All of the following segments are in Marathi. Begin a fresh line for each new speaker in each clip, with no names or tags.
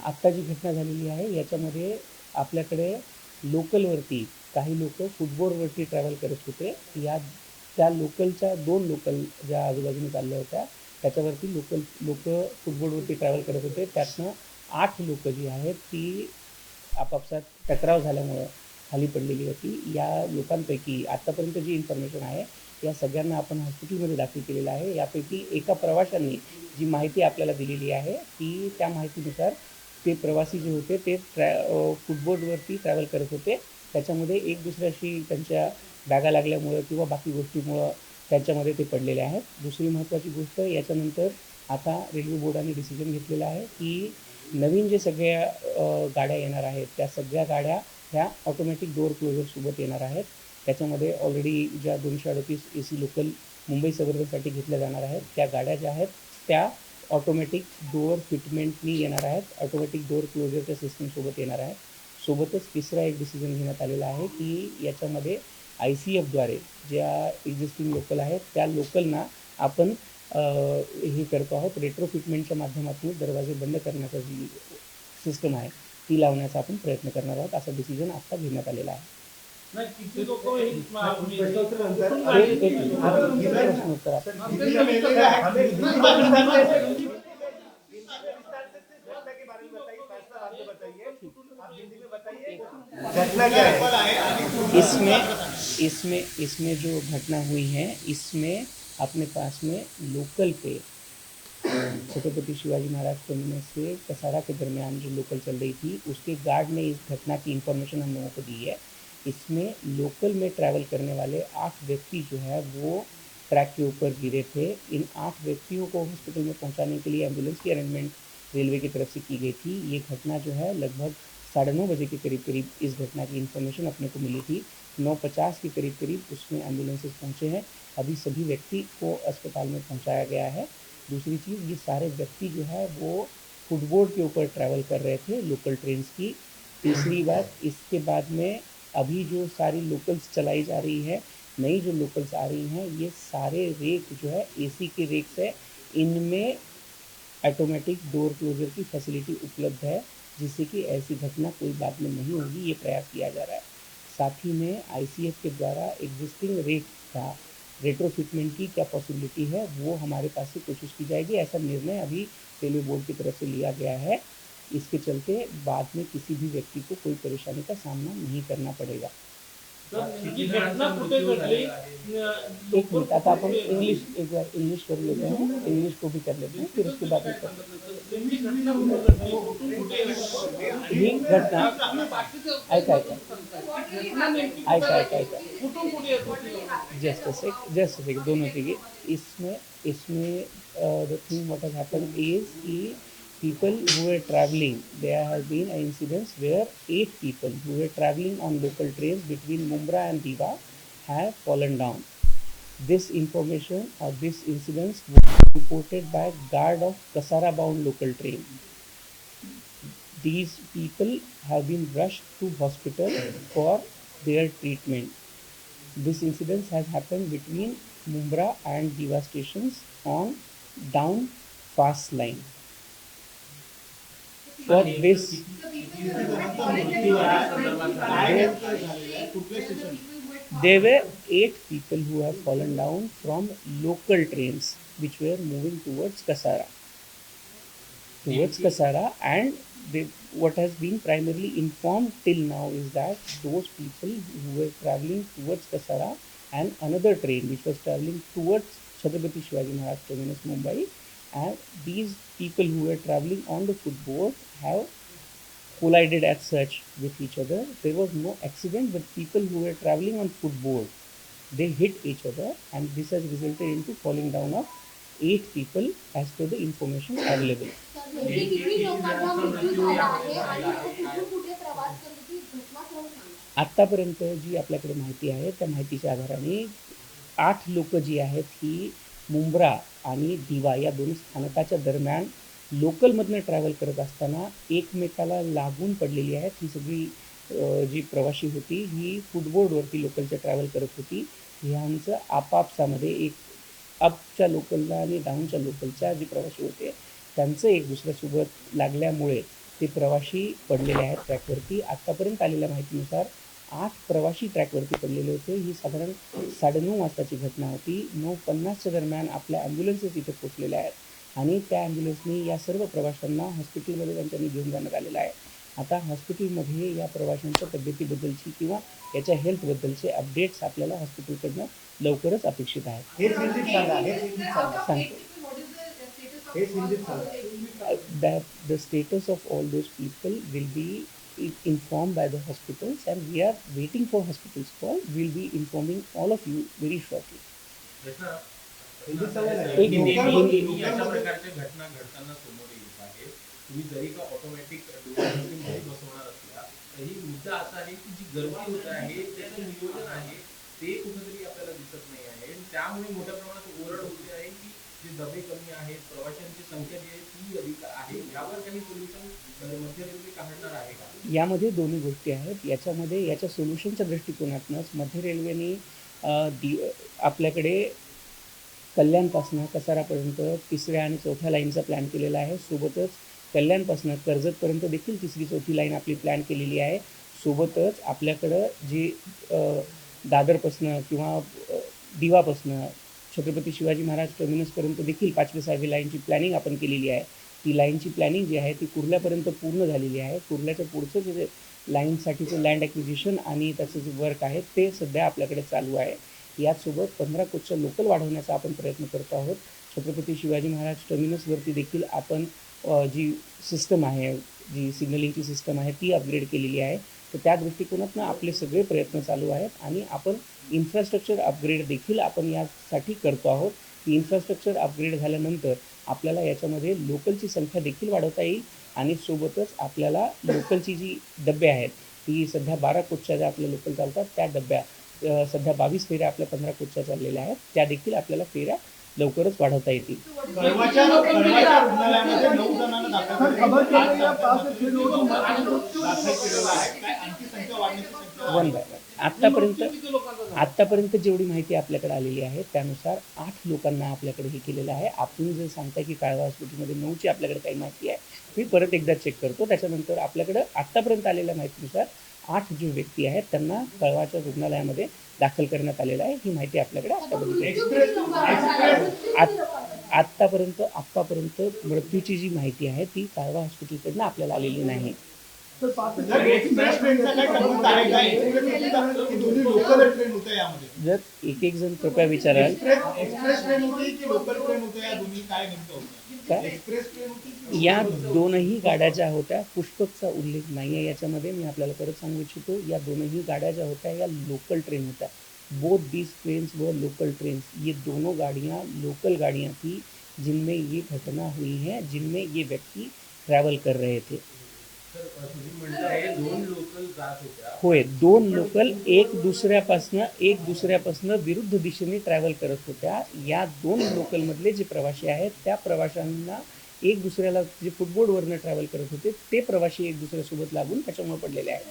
आत्ता जी घटना झालेली आहे याच्यामध्ये आपल्याकडे लोकलवरती काही लोक फुटबॉलवरती ट्रॅव्हल करत होते. या त्या लोकलच्या दोन लोकल ज्या आजूबाजूने चालल्या होत्या त्याच्यावरती लोकल लोक फुटबॉलवरती ट्रॅव्हल करत होते. त्यातनं आठ लोक जी आहेत ती आपापसात टकराव झाल्यामुळं खाली पडलेली होती. या लोकांपैकी आत्तापर्यंत जी इन्फॉर्मेशन आहे या सगळ्यांना आपण हॉस्पिटलमध्ये दाखल केलेलं आहे. यापैकी एका प्रवाशांनी जी माहिती आपल्याला दिलेली आहे ती त्या माहितीनुसार ते प्रवासी जे होते ते ट्रॅ फुटबोर्डवरती ट्रॅव्हल करत होते. त्याच्यामध्ये एक दुसऱ्याशी त्यांच्या बॅगा लागल्यामुळं किंवा बाकी गोष्टीमुळं त्यांच्यामध्ये ते पडलेले आहेत. दुसरी महत्त्वाची गोष्ट याच्यानंतर आता रेल्वे बोर्डाने डिसिजन घेतलेलं आहे की नवीन जे सगळ्या गाड्या येणार आहेत त्या सगळ्या गाड्या ह्या ऑटोमॅटिक डोअर क्लोजरसोबत येणार आहेत. त्याच्यामध्ये ऑलरेडी ज्या दोनशे अडतीस ए सी लोकल मुंबई सबर्बनसाठी घेतल्या जाणार आहेत त्या गाड्या ज्या आहेत त्या ऑटोमॅटिक डोअर फिटमेंटनी येणार आहेत. ऑटोमॅटिक डोअर क्लोजरच्या सिस्टीमसोबत येणार आहेत. सोबतच तिसरा एक डिसिजन घेण्यात आलेला आहे की याच्यामध्ये आय सी एफद्वारे ज्या एक्झिस्टिंग लोकल आहेत त्या लोकलना आपण हे करतो आहोत. रेट्रो फिटमेंटच्या माध्यमातून दरवाजे बंद करण्याचा जी सिस्टम आहे ती लावण्याचा आपण प्रयत्न करणार आहोत. असा डिसिजन आत्ता घेण्यात आलेला आहे. इसमें इसमें इसमें जो घटना हुई है इसमें अपने पास में लोकल पे छत्रपति शिवाजी महाराज टर्मिनस से कसारा के दरमियान जो लोकल चल रही थी उसके गार्ड ने इस घटना की इन्फॉर्मेशन हम लोगों को दी है। इसमें लोकल में ट्रैवल करने वाले आठ व्यक्ति जो है, वो ट्रैक के ऊपर गिरे थे। इन आठ व्यक्तियों को हॉस्पिटल में पहुँचाने के लिए एंबुलेंस की अरेंजमेंट रेलवे की तरफ़ से की गई थी। ये घटना जो है, लगभग साढ़े नौ बजे के करीब करीब इस घटना की इन्फॉर्मेशन अपने को मिली थी। नौ पचास के करीब करीब उसमें एम्बुलेंसेज पहुँचे हैं। अभी सभी व्यक्ति को अस्पताल में पहुँचाया गया है। दूसरी चीज़, ये सारे व्यक्ति जो है, वो फुटबोर्ड के ऊपर ट्रैवल कर रहे थे लोकल ट्रेन की। तीसरी बात, इसके बाद में अभी जो सारी लोकल्स चलाई जा रही है, नई जो लोकल्स आ रही हैं, ये सारे रेक जो है एसी के रेक्स है। इनमें ऑटोमेटिक डोर क्लोजर की फैसिलिटी उपलब्ध है, जिससे कि ऐसी घटना कोई बाद में नहीं होगी, ये प्रयास किया जा रहा है। साथ ही में आईसीएफ के द्वारा एग्जिस्टिंग रेक का रेट्रोफिटमेंट की क्या पॉसिबिलिटी है, वो हमारे पास से कोशिश की जाएगी। ऐसा निर्णय अभी रेलवे बोर्ड की तरफ़ से लिया गया है। इसके चलते बाद में किसी भी व्यक्ति को कोई परेशानी का सामना नहीं करना पडेगा।
घडली
एक मिनट आता आपण इंग्लिश एक बार इंग्लिश कर लेते हैं इंग्लिश को भी कर लेते हैं फिर उसके बाद
घटना
ही ऐका ऐका ऐका ऐका ऐका जस्ट सेक जस्ट सेक दोनों के इसमें इसमें the thing what has happened is कि people who were traveling there has been an incident where eight people who were traveling on local trains between Mumbai and Diva have fallen down. This information or this incident was reported by guard of Kasara bound local train. These people have been rushed to hospital for their treatment. This incident has happened between Mumbra and Diva stations on down fast line. For this, there were eight people who have fallen down from local trains which were moving towards Kasara. Towards Kasara, and they, what has been primarily informed till now is that those people who were traveling towards Kasara and another train which was traveling towards Chhatrapati Shivaji Maharaj Terminus, Mumbai, and these people who were traveling on the footboard have collided as such with each other. There was no accident, but people who were traveling on footboard they hit each other, and this has resulted into falling down of eight people as per the information available.
नेमकी
आत्तापर्यंत जी आपल्याकडे माहिती आहे त्या माहितीच्या आधाराने आठ लोक जी आहेत ही मुंब्रा आणि दिवा या दोन स्थानकाच्या दरम्यान लोकलमधनं ट्रॅव्हल करत असताना एकमेकाला लागून पडलेली आहेत. ही सगळी जी प्रवासी होती ही फुटबोर्डवरती लोकलच्या ट्रॅव्हल करत होती. ह्यांचं आपापसामध्ये एक अपच्या लोकलला आणि डाऊनच्या लोकलच्या जे प्रवासी होते त्यांचं एक दुसऱ्यासोबत लागल्यामुळे ते प्रवाशी पडलेले आहेत ट्रॅकवरती आत्तापर्यंत आलेल्या माहितीनुसार आठ प्रवासी ट्रॅकवरती पडलेले होते. ही साधारण साडेनऊ वाजताची घटना होती. नऊ पन्नासच्या दरम्यान आपल्या ॲम्ब्युलन्सेस इथे पोचलेल्या आहेत आणि त्या ॲम्ब्युलन्सनी या सर्व प्रवाशांना हॉस्पिटलमध्ये त्यांच्यानी घेऊन जाण्यात आलेलं आहे. आता हॉस्पिटलमध्ये या प्रवाशांच्या तब्येतीबद्दलची किंवा याच्या हेल्थबद्दलचे अपडेट्स आपल्याला हॉस्पिटलकडनं लवकरच अपेक्षित आहेत. सांगतो.
हेच हिंदीत सांगा.
That the status of all those people will be i- informed by the hospitals and we are waiting for hospitals call. We'll be informing all of you very shortly.
हिंदीत सांगा ना.
एक
लोकल-
हिंदी-
लोकल
तुम्ही अशा
मध्ये-
प्रकारच्या घटना घडताना समोर येत आहे तुम्ही जरी का ऑटोमॅटिकमध्ये बसवणार असला तरी मुद्दा असा आहे की जी गर्दी होत आहे त्याचं नियोजन आहे ते कुठेतरी आपल्याला दिसत नाही आहे आणि त्यामुळे मोठ्या प्रमाणात ओरड होते आहे की जे डबे कमी आहेत प्रवाशांची संख्या जी आहे ती अधिक आहे. यावर काही सोल्युशन मध्य रेल्वे काढणार आहे का?
यामध्ये दोन्ही गोष्टी आहेत. याच्यामध्ये याच्या सोल्युशनच्या दृष्टिकोनातूनच मध्य रेल्वेने दि आपल्याकडे कल्याणपासनं कसारापर्यंत तिसऱ्या आणि चौथ्या लाईनचा प्लॅन केलेला आहे. सोबतच कल्याणपासनं कर्जतपर्यंत देखील तिसरी चौथी लाईन आपली प्लॅन केलेली आहे. सोबतच आपल्याकडं जी दादरपासनं किंवा दिवापासनं छत्रपती शिवाजी महाराज टर्मिनसपर्यंत देखील पाचवी सहावी लाईनची प्लॅनिंग आपण केलेली आहे. ती लाईनची प्लॅनिंग जी आहे ती कुर्ल्यापर्यंत पूर्ण झालेली आहे. कुर्ल्याच्या पुढचं जे लाईनसाठीचं लँड ॲक्विजिशन आणि त्याचं जे वर्क आहे ते सध्या आपल्याकडे चालू आहे. याचसोबत पंधरा कोटच्या लोकल वाढवण्याचा आपण प्रयत्न करतो आहोत. छत्रपती शिवाजी महाराज टर्मिनसवरती देखील आपण जी सिस्टम आहे जी सिग्नलिंगची सिस्टम आहे ती अपग्रेड केलेली आहे. तर त्या दृष्टिकोनातून आपले सगळे प्रयत्न चालू आहेत आणि आपण इन्फ्रास्ट्रक्चर अपग्रेड देखील आपण यासाठी करतो आहोत. की इन्फ्रास्ट्रक्चर अपग्रेड झाल्यानंतर आपल्याला याच्यामध्ये लोकलची संख्या देखील वाढवता येईल आणि सोबतच आपल्याला लोकलची जी डबे आहेत ती सध्या बारा कोचच्या ज्या आपल्या लोकल चालतात त्या डब्या सध्या बावीस फेऱ्या आपल्या पंधरा कोचच्या चाललेल्या आहेत त्या देखील आपल्याला फेऱ्या लवकरच वाढवता येतील. वन बाय आत्तापर्यंत आत्तापर्यंत जेवढी माहिती आपल्याकडे आलेली आहे त्यानुसार आठ लोकांना आपल्याकडे हे केलेलं आहे. आपण जे सांगताय की काळवा हॉस्पिटलमध्ये नऊची आपल्याकडे काही माहिती आहे मी परत एकदा चेक करतो. त्याच्यानंतर आपल्याकडं आत्तापर्यंत आलेल्या माहितीनुसार आठ जे व्यक्ती आहेत त्यांना कळवाच्या रुग्णालयामध्ये दाखल करण्यात आलेलं आहे. ही माहिती आपल्याकडे
एक्सप्रेस
आत्तापर्यंत आत्तापर्यंत मृत्यूची जी माहिती आहे ती काळवा हॉस्पिटलकडनं आपल्याला आलेली नाही. जर एक एक जण कृपया विचाराल.
का? या
या दोनही गाड्या ज्या होत्या पुष्पकचा उल्लेख नाही आहे याच्यामध्ये. मी आपल्याला परत सांगू इच्छितो या दोनही गाड्या ज्या होत्या या लोकल ट्रेन होत्या. बोथ दीज ट्रेन्स व लोकल ट्रेन्स ये दोनों गाड़ियाँ लोकल गाड़ियाँ थी जिनमें ये घटना हुई है जिनमें ये व्यक्ति ट्रैवल कर रहे थे। होय दोन लोकल एक दुसऱ्यापासनं एक दुसऱ्यापासनं विरुद्ध दिशेने ट्रॅव्हल करत होत्या. या दोन लोकलमधले जे प्रवासी आहेत त्या प्रवाशांना एक दुसऱ्याला जे फुटबोर्डवरनं ट्रॅव्हल करत होते ते प्रवासी एक दुसऱ्यासोबत लागून त्याच्यामुळे पडलेले आहेत.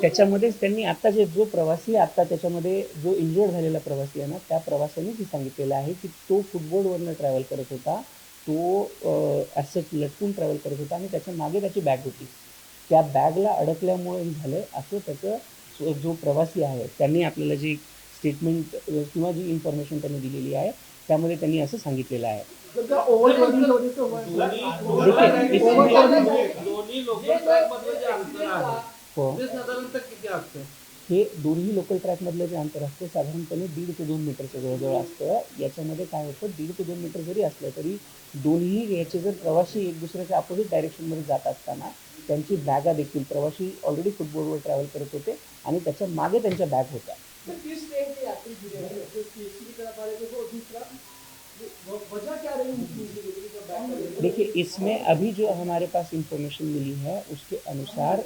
त्याच्यामध्येच त्यांनी आता जे जो प्रवासी आता त्याच्यामध्ये जो इंजुअर्ड झालेला प्रवासी आहे ना त्या प्रवाशाने हे सांगितलेलं आहे की तो फुटबोर्डवरनं ट्रॅव्हल करत होता. तो ॲसेट लटकून ट्रॅव्हल करत होता आणि त्याच्यामागे त्याची बॅग होती. त्या बॅगला अडकल्यामुळे झालं असं त्याचं जो- प्रवासी आहे त्यांनी आपल्याला जी स्टेटमेंट किंवा जी इन्फॉर्मेशन त्यांनी दिलेली आहे त्यामध्ये त्यांनी असं सांगितलेलं आहे. देखीए, इसमें-
दोन्ही लोकल ट्रॅक मधलं जे अंतर आहे.
हो.
ते साधारणतः किती असतं
हे दोन्ही लोकल ट्रॅकमधलं जे अंतर असतं साधारणपणे दीड ते दोन मीटरच्या जवळजवळ असतं. याच्यामध्ये काय होतं दीड ते दोन मीटर जरी असलं तरी दोन्ही याचे जर प्रवासी एक दुसऱ्याच्या अपोजिट डायरेक्शनमध्ये जात असताना त्यांची बॅगा देखील प्रवासी ऑलरेडी फुटबॉलवर ट्रॅव्हल करत होते आणि त्याच्यामागे त्यांच्या बॅग होत्या. देखिए इसमें अभी जो हमारे पास इंफॉर्मेशन मिली है उसके अनुसार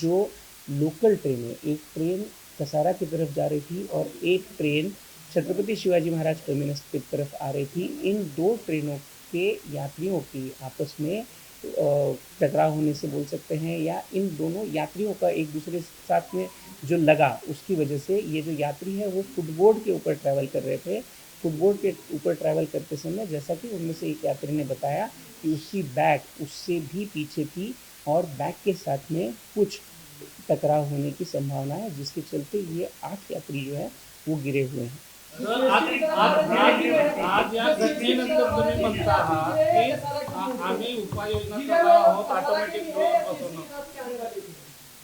जो लोकल ट्रेन एक ट्रेन कसारा की तरफ़ जा रही थी और एक ट्रेन छत्रपति शिवाजी महाराज टर्मिनस की तरफ़ आ रही थी। इन दो ट्रेनों के यात्रियों की आपस में टकराव होने से बोल सकते हैं या इन दोनों यात्रियों का एक दूसरे साथ में जो लगा, उसकी वजह से ये जो यात्री है वो फुटबोर्ड के ऊपर ट्रैवल कर रहे थे। फुटबोर्ड के ऊपर ट्रैवल करते समय जैसा कि उनमें से एक यात्री ने बताया कि उसकी बैग उससे भी पीछे थी और बैग के साथ में कुछ टकराव होने की संभावना है जिसके चलते ये आठ यात्री जो है वो गिरे हुए हैं।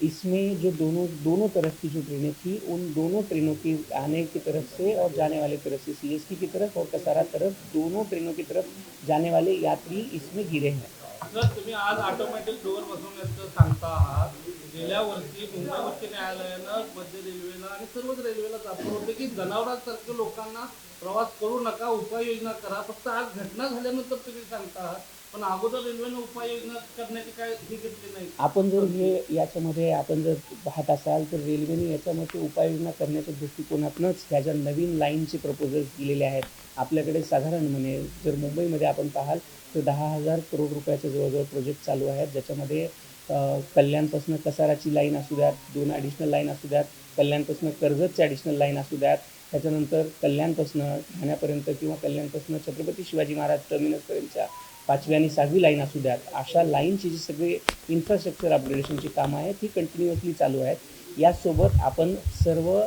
इसमें जो दोनों दोनों तरफ़ की जो ट्रेनें थी उन दोनों ट्रेनों की आने की तरफ़ से और जाने वाले तरफ़ से सीएसटी की तरफ़ और कसारा तरफ़ दोनों ट्रेनों की तरफ़ जाने वाले यात्री इसमें गिरे हैं।
तुम्ही आज ऑटोमॅटिक डोअर बसवण्याचं सांगता आहात गेल्या वर्षी मुंबई उच्च न्यायालयानं मध्य रेल्वेला आणि सर्वच रेल्वेला दाखवलं होते की जनावरांसारखं लोकांना प्रवास करू नका उपाययोजना करा. फक्त आज घटना झाल्यानंतर तुम्ही सांगता आहात पण अगोदर रेल्वेनं उपाययोजना करण्याची काय हे घेतली नाही.
आपण जर हे याच्यामध्ये आपण जर पाहत असाल तर रेल्वेने याच्यामध्ये उपाययोजना करण्याच्या दृष्टिकोनातूनच ह्या ज्या नवीन लाईनचे प्रपोजल्स दिलेले आहेत आपल्याकडे साधारण म्हणे जर मुंबईमध्ये आपण पाहाल तर दहा हजार करोड रुपयाचे जवळजवळ प्रोजेक्ट चालू आहेत ज्याच्यामध्ये कल्याणपासून कसाराची लाईन असू द्यात दोन ॲडिशनल लाईन असू द्यात कल्याणपासून कर्जतची ॲडिशनल लाईन असू द्यात त्याच्यानंतर कल्याणपासून ठाण्यापर्यंत किंवा कल्याणपासून छत्रपती शिवाजी महाराज टर्मिनसपर्यंतच्या पाचवी आणि सहावी लाईन असू द्यात. अशा लाईनची जी सगळी इन्फ्रास्ट्रक्चर अपग्रेडेशनची कामं आहेत ही कंटिन्युअसली चालू आहेत. यासोबत आपण सर्व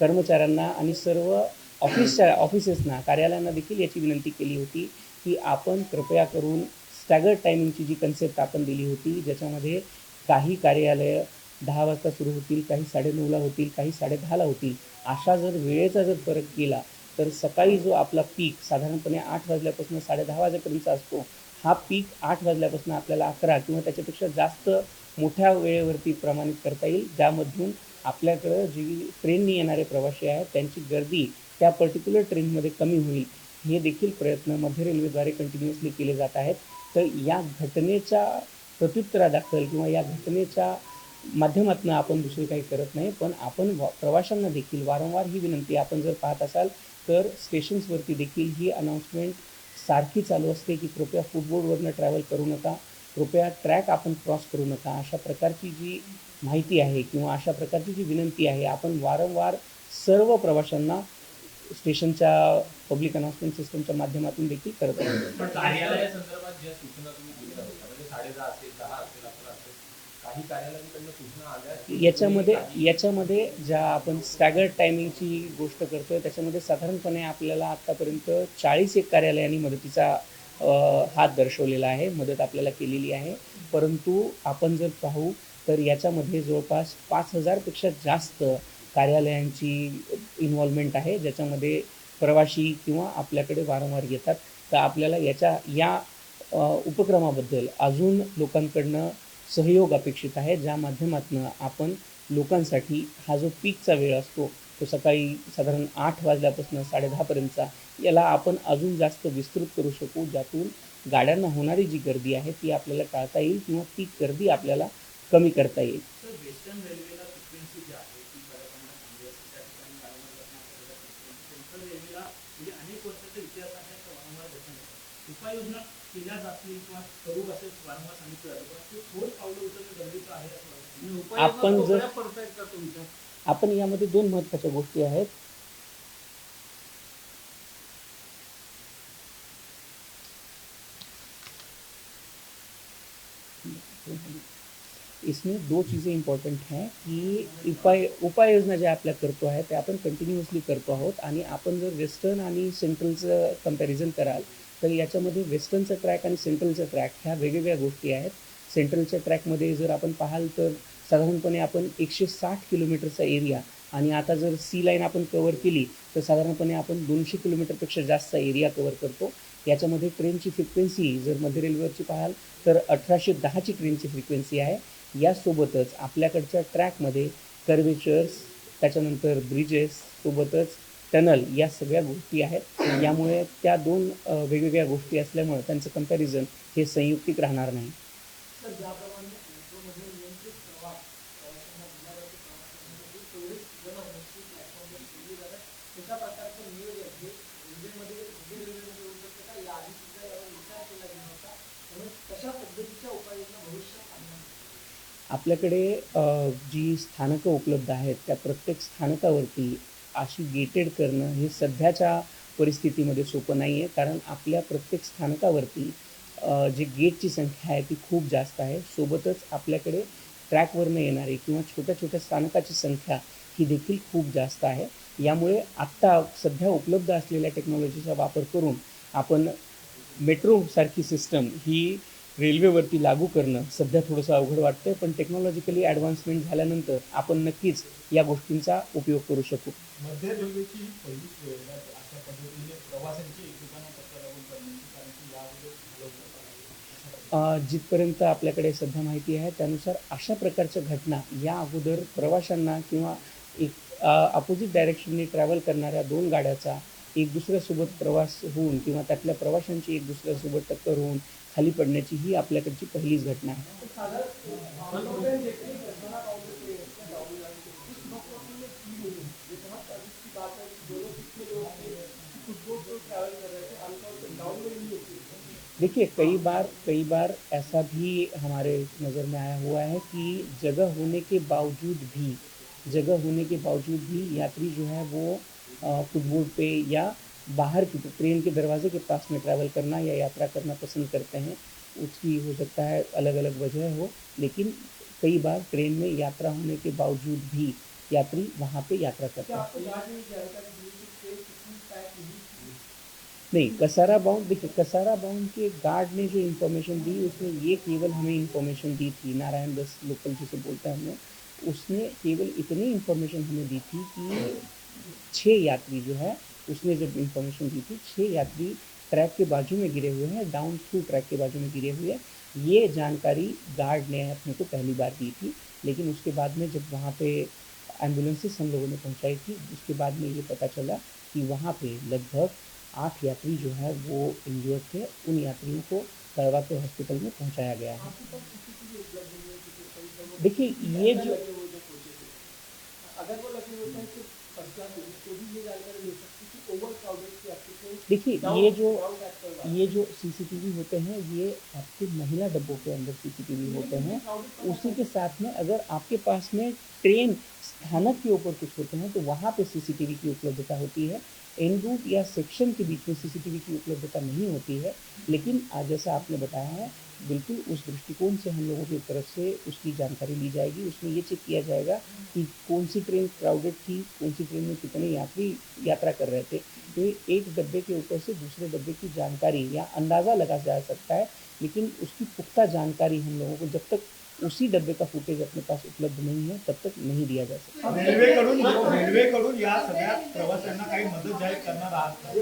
कर्मचाऱ्यांना आणि सर्व ऑफिसच्या ऑफिसेसना कार्यालयांना देखील याची विनंती केली होती की आपण कृपया करून स्टॅगर्ड टायमिंगची जी कन्सेप्ट आपण दिली होती ज्याच्यामध्ये काही कार्यालय दहा वाजता सुरू होतील काही साडेनऊला होतील काही साडेदहाला होतील अशा जर वेळेचा जर फरक केला तर सकाळी जो आपला पीक साधारणपणे आठ वाजल्यापासून साडेदहा वाजेपर्यंतचा असतो हा पीक आठ वाजल्यापासून आपल्याला अकरा किंवा त्याच्यापेक्षा जास्त मोठ्या वेळेवरती प्रमाणित करता येईल ज्यामधून आपल्याकडं जी ट्रेननी येणारे प्रवासी आहेत त्यांची गर्दी त्या पर्टिक्युलर ट्रेनमध्ये कमी होईल. हे देखील प्रयत्न मध्य रेल्वेद्वारे कंटिन्युअसली केले जात आहेत. तर या घटनेच्या प्रत्युत्तरादाखल किंवा या घटनेच्या माध्यमातून आपण दुसरे काही करत नाही पण आपण प्रवाशांना देखील वारंवार ही विनंती आपण जर पाहत असाल तर स्टेशन्सवरती देखील ही अनाऊन्समेंट सारखी चालू असते की कृपया फुटबोर्डवरनं ट्रॅव्हल करू नका कृपया ट्रॅक आपण क्रॉस करू नका. अशा प्रकारची जी माहिती आहे किंवा अशा प्रकारची जी विनंती आहे आपण वारंवार सर्व प्रवाशांना स्टेशनच्या पब्लिक अनाउन्समेंट सिस्टमच्या माध्यमातून देखील करत
होत्या म्हणजे
याच्यामध्ये याच्यामध्ये ज्या आपण स्टॅगर्ड टायमिंगची गोष्ट करतोय त्याच्यामध्ये साधारणपणे आपल्याला आत्तापर्यंत चाळीस एक कार्यालयांनी मदतीचा हात दर्शवलेला आहे मदत आपल्याला केलेली आहे. परंतु आपण जर पाहू तर याच्यामध्ये जवळपास पाच हजारपेक्षा जास्त कार्यालयांची इन्व्हॉल्वमेंट आहे ज्याच्यामध्ये प्रवाशी किंवा आपल्याकडे वारंवार येतात. तर आपल्याला याच्या या उपक्रमाबद्दल अजून लोकांकडनं सहयोग अपेक्षित आहे. ज्या माध्यमातून आपण लोकांसाठी हा जो पीकचा वेळ असतो तो सकाळी साधारण आठ वाजल्यापासून साडेदहापर्यंतचा याला आपण अजून जास्त विस्तृत करू शकू. ज्यातून गाड्यांना होणारी जी गर्दी आहे ती आपल्याला टाळता येईल किंवा ती गर्दी आपल्याला कमी करता येईल
सर वेस्टर्न रेल्वेला फ्रिक्वेन्सी जी आहे ती बऱ्या प्रमाणात चांगली असते त्या ठिकाणी वारंवार घटना घडत असते सेंट्रल रेल्वेला म्हणजे अनेक वर्षाचा इतिहास आहे तर वारंवार घटना घडतात उपाययोजना केल्या जातील किंवा करू असे वारंवार सांगितलं जातं. पण ते ठोस पावलं उचलणं गरजेचं आहे असं वाटतं.
आपण जर-
सोप्या पडतायत का तुमच्या?
आपण यामध्ये दोन महत्त्वाच्या गोष्टी आहेत. इसमें दो चीज़ें इम्पॉर्टंट हैं की उपाय उपाययोजना ज्या आपल्या करतो आहे त्या आपण कंटिन्युअसली करतो आहोत. आणि आपण जर वेस्टर्न आणि सेंट्रलचं कंपॅरिझन कराल तर याच्यामध्ये वेस्टर्नचा ट्रॅक आणि सेंट्रलचा ट्रॅक ह्या वेगवेगळ्या गोष्टी आहेत. सेंट्रलच्या ट्रॅकमध्ये जर आपण पाहाल तर साधारणपणे आपण एकशे साठ किलोमीटरचा एरिया आणि आता जर सी लाईन आपण कवर केली तर साधारणपणे आपण दोनशे किलोमीटरपेक्षा जास्त एरिया कवर करतो. याच्यामध्ये ट्रेनची फ्रिक्वेन्सी जर मध्य रेल्वेवरची पाहाल तर अठराशे दहाची ट्रेनची फ्रिक्वेन्सी आहे. यासोबतच आपल्याकडच्या ट्रॅकमध्ये कर्वेचर्स त्याच्यानंतर ब्रिजेस सोबतच टनल या सगळ्या गोष्टी आहेत. यामुळे त्या दोन वेगवेगळ्या गोष्टी असल्यामुळे त्यांचं कंपॅरिझन हे संयुक्तिक राहणार नाही. आपल्याकडे जी स्थानकं उपलब्ध आहेत त्या प्रत्येक स्थानकावरती अशी गेटेड करणं हे सध्याच्या परिस्थितीमध्ये सोपं नाही आहे कारण आपल्या प्रत्येक स्थानकावरती जी जे गेटची संख्या आहे ती खूप जास्त आहे. सोबतच आपल्याकडे ट्रॅकवरनं येणारी किंवा छोट्या छोट्या स्थानकाची संख्या ही देखील खूप जास्त आहे. यामुळे आत्ता सध्या उपलब्ध असलेल्या टेक्नॉलॉजीचा वापर करून आपण मेट्रोसारखी सिस्टम ही रेल्वेवरती लागू करणं सध्या थोडंसं अवघड वाटतं पण टेक्नॉलॉजिकली ॲडव्हान्समेंट झाल्यानंतर आपण नक्कीच या गोष्टींचा उपयोग करू शकू.
मध्य रेल्वेची की अशा पद्धतीने प्रवाशांची
जिथपर्यंत आपल्याकडे सध्या माहिती आहे त्यानुसार अशा प्रकारच्या घटना या अगोदर प्रवाशांना किंवा एक अपोजिट डायरेक्शनने ट्रॅव्हल करणाऱ्या दोन गाड्याचा एक दुसऱ्यासोबत प्रवास होऊन किंवा त्यातल्या प्रवाशांची एक दुसऱ्यासोबत टक्कर होऊन खाली पडण्याची ही आपल्याकडची पहिलीच घटना आहे. देखिए, कई बार कई बार ऐसा भी हमारे नज़र में आया हुआ है कि जगह होने के बावजूद भी, जगह होने के बावजूद भी यात्री जो है वो फुटबोर्ड पे या बाहर की ट्रेन के दरवाजे के पास में ट्रैवल करना या यात्रा करना पसंद करते हैं उसकी हो सकता है अलग अलग वजह हो लेकिन कई बार ट्रेन में यात्रा होने के बावजूद भी यात्री वहाँ पे यात्रा करते हैं। नहीं कसारा बाउंड देखिए कसारा बाउंड के गार्ड ने जो इन्फॉर्मेशन दी उसने ये केवल हमें इन्फॉर्मेशन दी थी नारायण दस लोकल जिसे बोलते हैं हमने उसने केवल इतनी इन्फॉर्मेशन हमें दी थी कि छः यात्री जो है उसने जब इन्फॉर्मेशन दी थी छः यात्री ट्रैक के बाजू में गिरे हुए हैं डाउन थ्रू ट्रैक के बाजू में गिरे हुए हैं। ये जानकारी गार्ड ने अपने को पहली बार दी थी, लेकिन उसके बाद में जब वहाँ पे एम्बुलेंसेस हम लोगों ने पहुँचाई थी, उसके बाद में ये पता चला कि वहाँ पे लगभग आठ यात्री जो है, वो इंजर्ड थे। उन यात्रियों को करवा के हॉस्पिटल में पहुँचाया गया है। देखिए, ये जो
अगर वो लगे होते हैं तो
देखिए ये जो ये जो सीसीटीवी होते हैं ये आपके महिला डब्बों के अंदर सीसीटीवी होते हैं। उसी के साथ में अगर आपके पास में ट्रेन स्थानक के ऊपर कुछ होते हैं तो वहाँ पे सीसीटीवी की उपलब्धता होती है। एन रूट या सेक्शन के बीच में सीसीटीवी की उपलब्धता नहीं होती है। लेकिन आज जैसा आपने बताया है बिल्कुल उस दृष्टिकोण से हम लोगों की तरफ़ से उसकी जानकारी ली जाएगी। उसमें ये चेक किया जाएगा कि कौन सी ट्रेन क्राउडेड थी कौन सी ट्रेन में कितने यात्री यात्रा कर रहे थे। तो एक डब्बे के ऊपर से दूसरे डब्बे की जानकारी या अंदाज़ा लगा जा सकता है लेकिन उसकी पुख्ता जानकारी हम लोगों को जब तक उसी डब्बे का फुटेज अपने पास उपलब्ध नहीं है तब तक नहीं दिया जा सकता।
रेल्वेकडून रेल्वेकडून या सगळ्या प्रवाशांना काही मदत जाहीर करणार आहात का?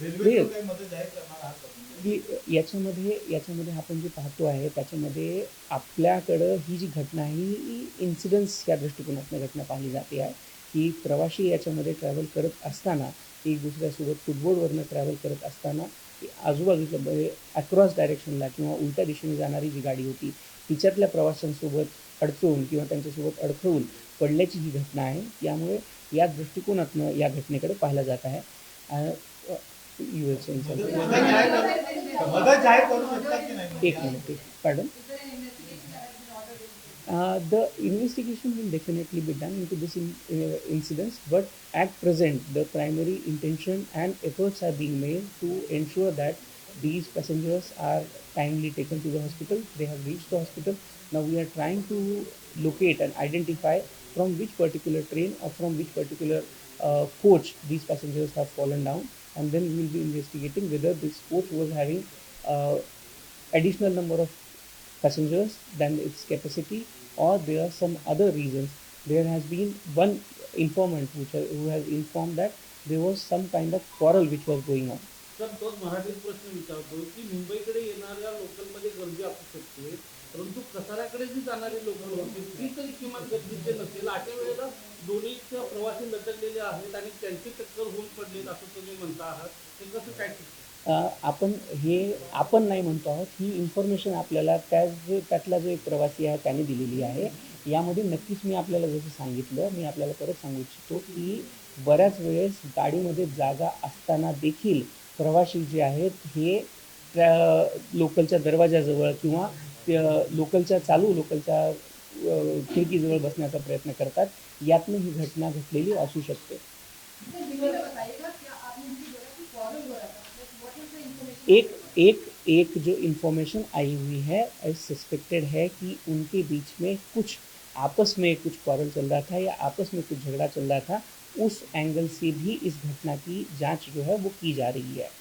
रेल्वेकडून काही मदत जाहीर करणार आहात की
याच्यामध्ये याच्यामध्ये आपण जे पाहतो आहे त्याच्यामध्ये आपल्याकडं ही जी घटना आहे ही इन्सिडन्स या दृष्टिकोनातून घटना पाहिली जाते आहे. की प्रवासी याच्यामध्ये ट्रॅव्हल करत असताना एक दुसऱ्यासोबत फुटबॉलवरनं ट्रॅव्हल करत असताना आजूबाजूच्या म्हणजे अक्रॉस डायरेक्शनला किंवा उलट्या दिशेने जाणारी जी गाडी होती तिच्यातल्या प्रवाशांसोबत अडचून किंवा त्यांच्यासोबत अडखळून पडल्याची जी घटना आहे त्यामुळे या दृष्टिकोनातनं या घटनेकडे पाहिलं जात आहे. यू एस
मदत मदत जाहीर करू- मदत जाहीर करू शकतात की नाही
एक मिनिट एक pardon Uh, the investigation will definitely be done into this in, uh, incidents, but at present, the primary intention and efforts are being made to ensure that these passengers are timely taken to the hospital. They have reached the hospital. Now we are trying to locate and identify from which particular train or from which particular uh, coach these passengers have fallen down, and then we will be investigating whether this coach was having uh, additional number of passengers than its capacity or there are some other reasons there has been one informant which ha- who has informed that there was some kind of quarrel which was going on
तर तोच मराठीत प्रश्न विचारतो की मुंबईकडे येणाऱ्या लोकलमध्ये गर्दी असू शकते परंतु कसाऱ्याकडे जी जाणारी लोक होती ती तरी किमान गर्दीचे नसेल. अशा वेळेला दोन्ही प्रवासी लटकलेले आहेत आणि त्यांची टक्कर होऊन पडलेत असं तुम्ही म्हणता आहात. ते कसं काय
आपण हे आपण नाही म्हणतो आहोत. ही इन्फॉर्मेशन आपल्याला त्या जे त्यातला जो एक प्रवासी आहे त्याने दिलेली आहे. यामध्ये नक्कीच मी आपल्याला जसं सांगितलं मी आपल्याला परत सांगू इच्छितो की बऱ्याच वेळेस गाडीमध्ये जागा असताना देखील प्रवासी जे आहेत हे त्या लोकलच्या दरवाजाजवळ किंवा लोकलच्या चालू लोकलच्या अ, खिडकीजवळ बसण्याचा प्रयत्न करतात. यातनं ही घटना असू शकते.
कि
एक एक एक जो इन्फॉर्मेशन आई हुई है सस्पेक्टेड है कि उनके बीच में कुछ आपस में कुछ क्वारल चल रहा था या आपस में कुछ झगड़ा चल रहा था उस एंगल से भी इस घटना की जाँच जो है वो की जा रही है।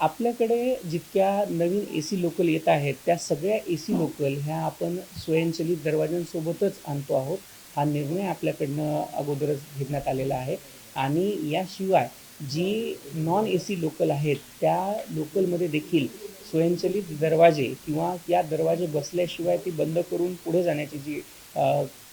आपल्याकडे जितक्या नवीन ए सी लोकल येत आहेत त्या सगळ्या ए सी लोकल ह्या आपण स्वयंचलित दरवाजांसोबतच आणतो आहोत. हा निर्णय आपल्याकडनं अगोदरच घेण्यात आलेला आहे. आणि याशिवाय जी नॉन ए सी लोकल आहेत त्या लोकलमध्ये देखील स्वयंचलित दरवाजे किंवा या दरवाजे बसल्याशिवाय ती बंद करून पुढे जाण्याची जी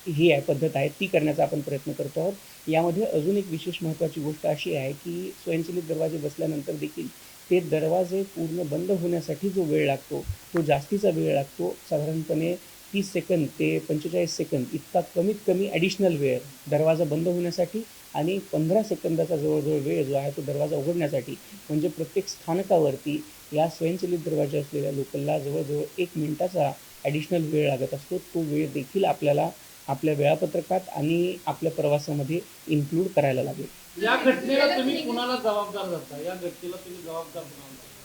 ही आहे पद्धत आहे ती करण्याचा आपण प्रयत्न करतो आहोत. यामध्ये अजून एक विशेष महत्त्वाची गोष्ट अशी आहे की स्वयंचलित दरवाजे बसल्यानंतर देखील ते दरवाजे पूर्ण बंद होण्यासाठी जो वेळ लागतो तो जास्तीचा वेळ लागतो. साधारणपणे तीस सेकंद ते पंचेचाळीस सेकंद इतका कमीत कमी ॲडिशनल वेळ दरवाजा बंद होण्यासाठी आणि पंधरा सेकंदाचा जवळजवळ वेळ जो आहे तो दरवाजा उघडण्यासाठी. म्हणजे प्रत्येक स्थानकावरती या स्वयंचलित दरवाजा असलेल्या लोकलला जवळजवळ एक मिनटाचा ॲडिशनल वेळ लागत असतो. तो वेळ देखील आपल्याला आपल्या वेळापत्रकात आणि आपल्या प्रवासामध्ये इन्क्लूड करायला लागेल.
या घटनेला तुम्ही कुणाला जबाबदार धरता? या घटनेला तुम्ही जबाबदार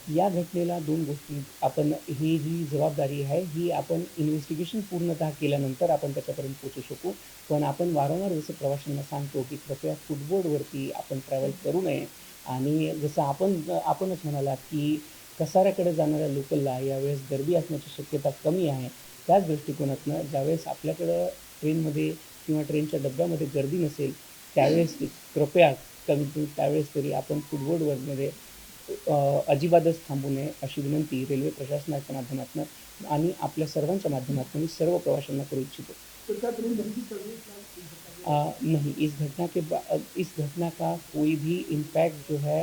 या घटनेला दोन गोष्टी आपण ही जी जबाबदारी आहे ही आपण इन्व्हेस्टिगेशन पूर्णतः केल्यानंतर आपण त्याच्यापर्यंत पोचू शकू. पण आपण वारंवार जसं प्रवाशांना सांगतो की कृपया फुटबोर्डवरती आपण ट्रॅव्हल करू नये. आणि जसं आपण आपणच म्हणालात की कसाऱ्याकडे जाणाऱ्या लोकलला यावेळेस गर्दी असण्याची शक्यता कमी आहे. त्याच दृष्टिकोनातनं ज्यावेळेस आपल्याकडं ट्रेनमध्ये किंवा ट्रेनच्या डब्यामध्ये गर्दी नसेल त्यावेळेस कृपया कमी त्यावेळेस तरी आपण फुटबोर्डवरमध्ये अ, अजिबातच थांबू नये अशी विनंती रेल्वे प्रशासनाच्या माध्यमातून आणि आपल्या सर्वांच्या माध्यमातून मी सर्व प्रवाशांना करू इच्छितो. नहीं इस घटना के इस घटना का कोई भी इम्पैक्ट जो है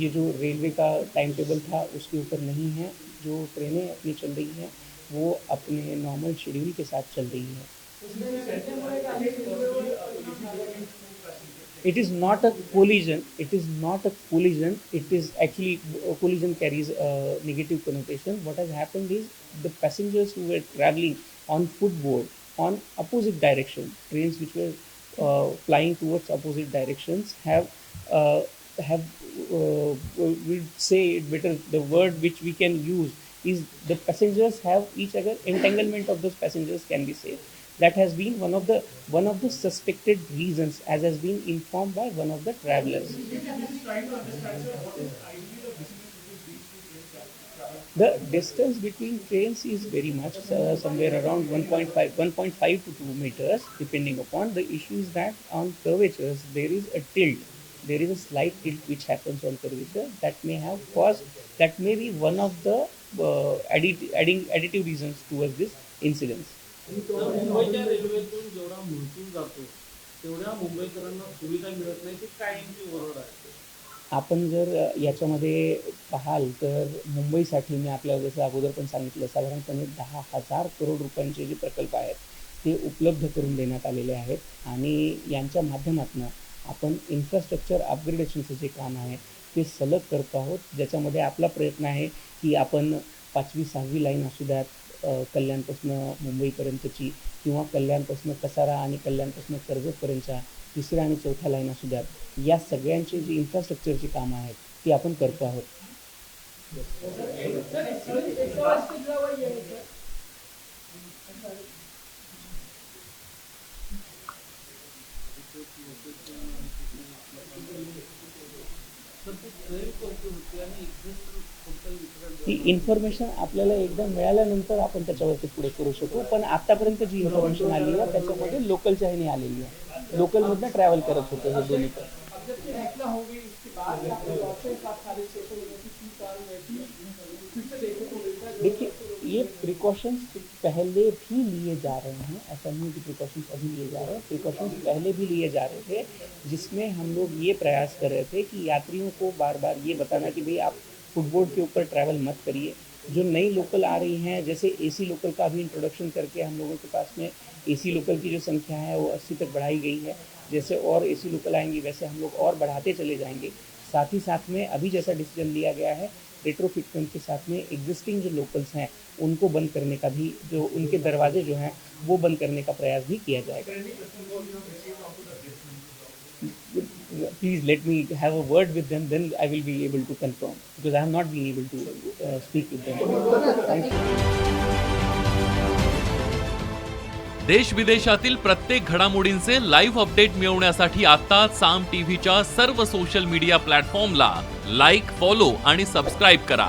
ये जो रेलवे का टाइम टेबल था उसके ऊपर नहीं है. जो ट्रेनें अपनी चल रही हैं वो अपने नॉर्मल शेड्यूल के साथ चल रही है. It is not a collision. It is not a collision. It is actually uh, collision carries a negative connotation. What has happened is the passengers who were traveling on footboard on opposite direction trains which were uh, flying towards opposite directions have uh, have uh, we say it better the word which we can use is the passengers have each other entanglement of those passengers can be said that has been one of the one of the suspected reasons as has been informed by one of the travelers. The distance between trains is very much uh, somewhere around 1.5 1.5 to 2 meters depending upon the issue is that on curvatures there is a tilt. There is a slight tilt which happens on curvature that may have caused that may be one of the uh, adding additive reasons towards this incident
तर मुंबईच्या रेल्वेतून जेवढा महसूल जातो तेवढ्या मुंबईकरांना सुविधा मिळत नाही ती कायमची ओरड आहे.
आपण जर याच्यामध्ये पाहाल तर मुंबईसाठी मी आपल्याला जसं अगोदर पण सांगितलं साधारणपणे दहा हजार करोड रुपयांचे जे प्रकल्प आहेत ते उपलब्ध करून देण्यात आलेले आहेत. आणि यांच्या माध्यमातून आपण इन्फ्रास्ट्रक्चर अपग्रेडेशनचं जे काम आहे ते सलग करतो आहोत. ज्याच्यामध्ये आपला प्रयत्न आहे की आपण पाचवी सहावी लाईन असू द्यात कल्याणपासनं मुंबईपर्यंतची किंवा कल्याणपासनं कसारा आणि कल्याणपासनं कर्जतपर्यंतच्या तिसऱ्या आणि चौथ्या लाईन असू द्यात या सगळ्यांचे जी इन्फ्रास्ट्रक्चरची कामं आहेत ती आपण करतो आहोत.
ती
इन्फॉर्मेशन आपल्याला एकदा मिळाल्यानंतर आपण त्याच्यावरती पुढे करू शकू पण आतापर्यंत जी इन्फॉर्मेशन आली आहे त्याच्यामध्ये लोकलच्या ह्याने आलेली आहे. लोकलमधनं ट्रॅव्हल करत होते हे दोन्ही पण. देखिए ये प्रिकॉशंस पहले भी लिए जा रहे हैं। ऐसा नहीं कि प्रिकॉशंस अभी लिए जा रहे हैं। प्रिकॉशंस पहले भी लिए जा रहे थे, जिसमें हम लोग ये प्रयास कर रहे थे कि यात्रियों को बार बार ये बताना कि भाई आप फुटबोर्ड के ऊपर ट्रैवल मत करिए। जो नई लोकल आ रही हैं, जैसे एसी लोकल का भी इंट्रोडक्शन करके हम लोगों के पास में एसी लोकल की जो संख्या है, वो अस्सी तक बढ़ाई गई है। जैसे और एसी लोकल आएँगी, वैसे हम लोग और बढ़ाते चले जाएँगे। साथ ही साथ में अभी जैसा डिसीज़न लिया गया है रेट्रोफिटमेंट के साथ में एग्जिस्टिंग जो लोकल्स हैं उनको बंद करने का भी जो उनके दरवाजे जो हैं वो बंद करने का प्रयास भी किया जाएगा। Please let me have a word with them then I will be able to confirm because I have not been able to speak with them thank you
देश विदेशातील प्रत्येक घडामोडींचे लाईव्ह अपडेट मिळवण्यासाठी आता साम टीव्हीच्या सर्व सोशल मीडिया प्लॅटफॉर्मला लाईक फॉलो आणि सबस्क्राईब करा.